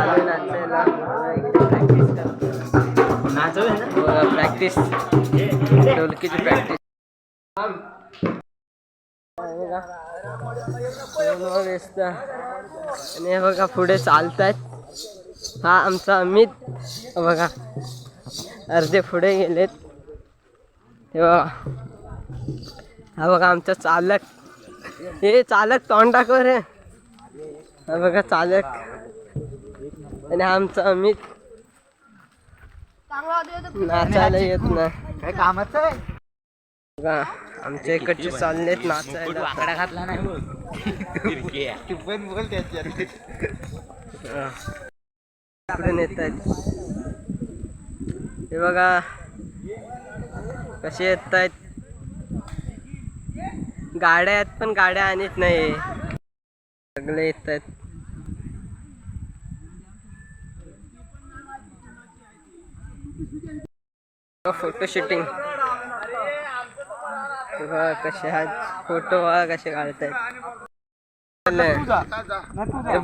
नाचायला प्रॅक्टिस करतो practice ढोलकीची practice आणि बघा पुढे चालतायत हा आमचा अमित बघा अर्धे पुढे गेलेत हे बघा हा बघा आमचा चालक हे चालक तोंड दाखव रे हा बघा चालक आणि आमचा अमित नाचायला येत. नाही काय कामाचं आहे? बघा आमच्या इकडचे चाललेत नाचायला. आकडा घातला नाही. बोल तू पण बोल त्याच्यात इकडून येत आहेत हे बघा कसे येत आहेत गाड्या आहेत पण गाड्या आणत नाही सगळे येत आहेत फोटो शूटिंग कसे आहेत. फोटो बघा कसे काढतायत.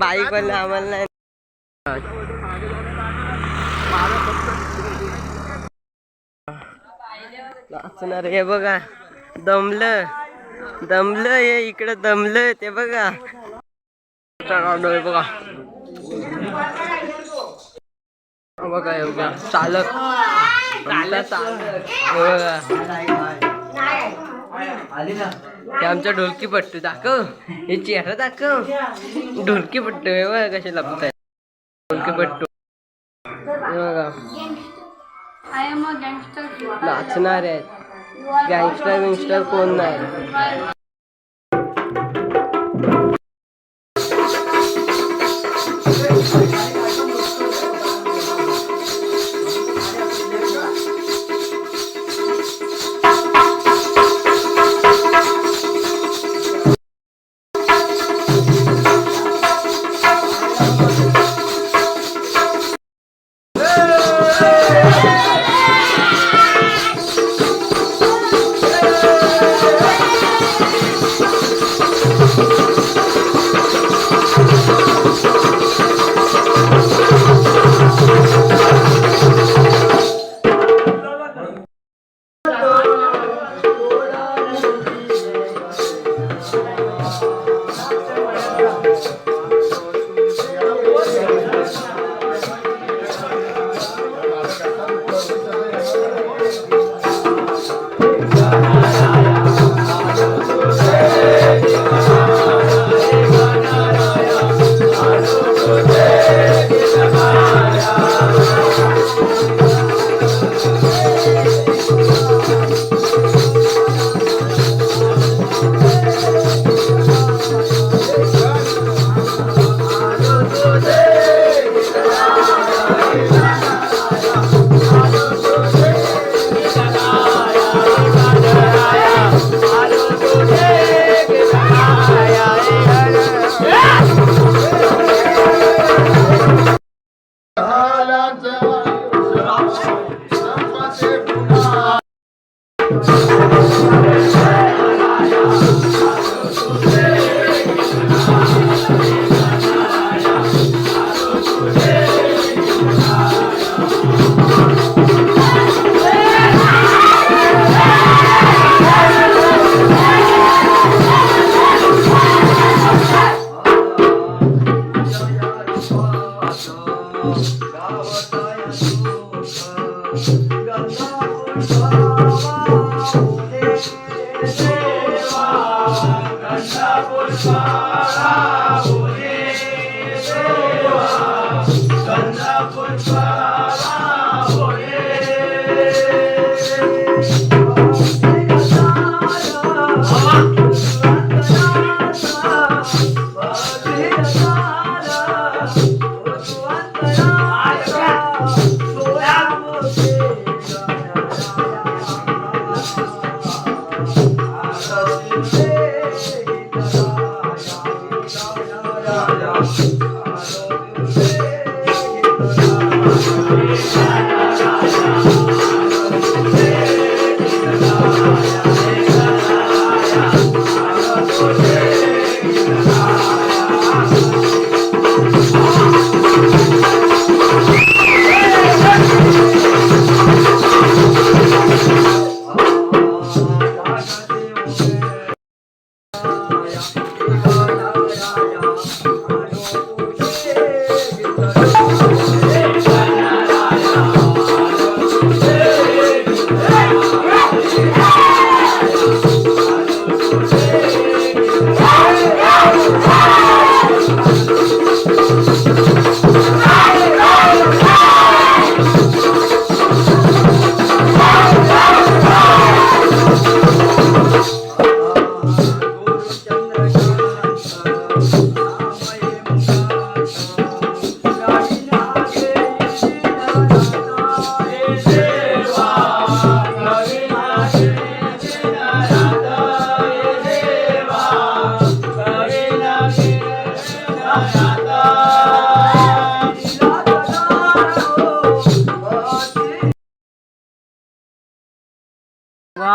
बाईक पण आम्हाला नाही. नाचणार हे बघा. दमलं. दमलं हे इकडं दमलं ते बघा. काढलोय बघा. बघा बघा. चालक. हे हे आमचा ढोलकी पट्टू दाखव. हे चेहरा दाखव. ढोलकी पट्टू हे बघा कसे लपताय ढोलकी पट्टू. हे बघा. नाचणार आहेत. गँगस्टर विंगस्टर कोण नाही?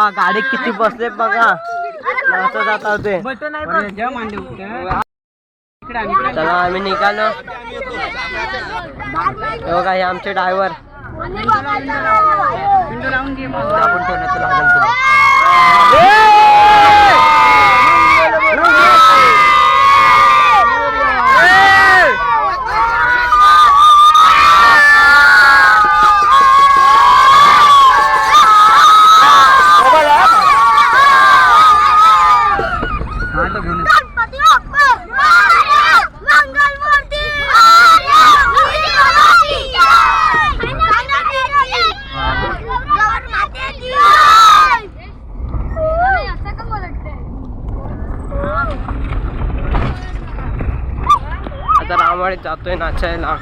वा गाडी किती बसले बघा. जात होते चला आम्ही निघालो. हे बघा हे आमचे ड्रायव्हर गणपती जातोय नाचायला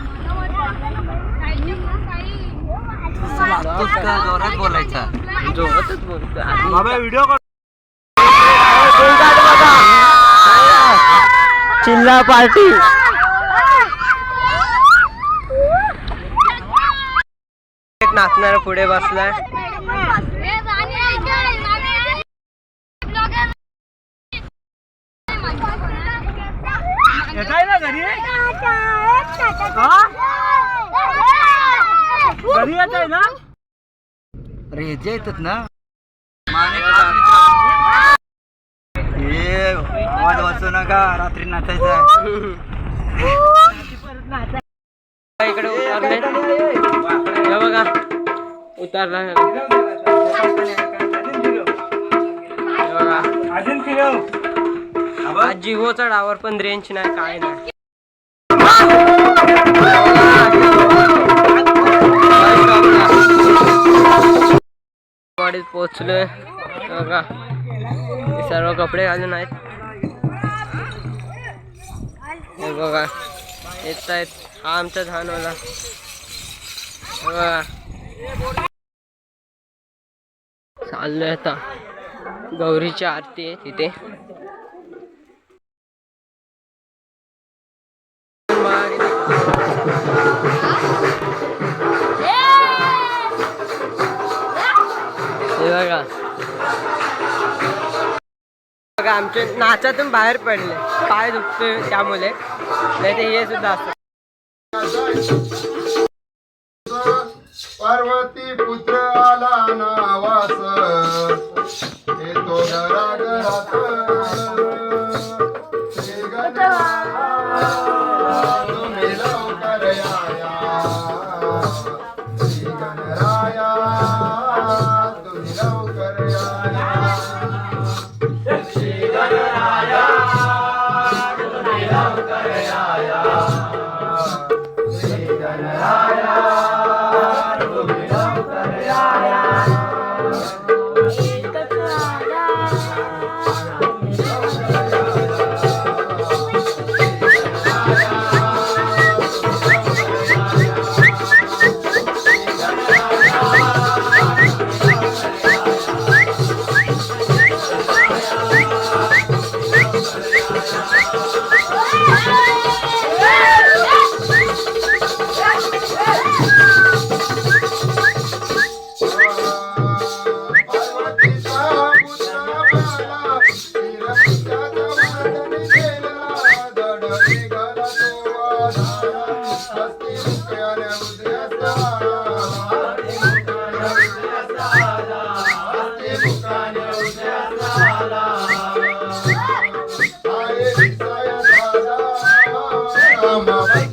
जोरात बोलायचा जोरातच व्हिडिओ चिल्ला पार्टी. नाचणारा पुढे बसलाय येताय ना घरी घरी येत आहे ना? अरे ह्याचे येतात ना. हे आवाज वाचू नका रात्री नाचायचं इकडे उतरले. हे बघा. उतरला. हे बघा. अजून फिरव आज जिओचा डावर पण रेंज नाही काय नाही. वाडीत पोचलोय बघा. सर्व कपडे घालून आहेत. हे बघा. येत आहेत. हा आमचा धानवाला. होता बघा. चाललोय आता. गौरीची आरती आहे तिथे. बघा आमचे नाचातून बाहेर पडले. पाय दुखते त्यामुळे. नाही ते हे सुद्धा असत. पार्वती पुत्र आला नावास. cama.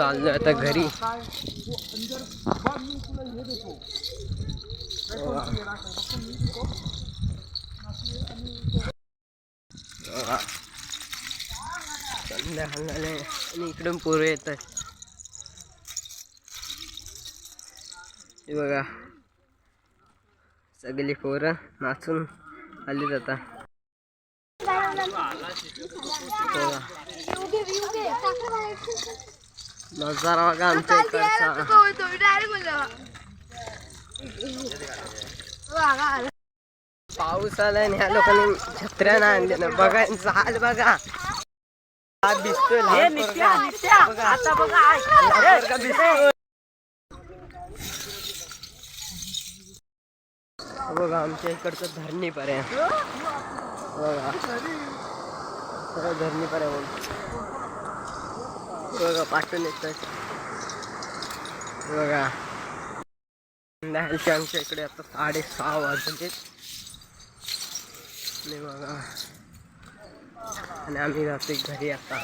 चाललोय आता घरी. आणि इकडून पोरं येतात. आहे बघा. सगळी पोरं नाचून आली जातात बघा नजारा बघा आमच्या इकडचा. पाऊस आणि ह्या लोकांनी छत्र्या नाही आणल्या ना. बघा हाल बघा. हा दिसतोय. बघा. आमच्या इकडचं धरणी पर्यंत बघा. धरणी पर्यंत बघा पाठवून येतात बघा. संध्याकाळचे आमच्या इकडे आता साडेसहा वाजले. आणि बघा. आणि आम्ही जातो घरी आता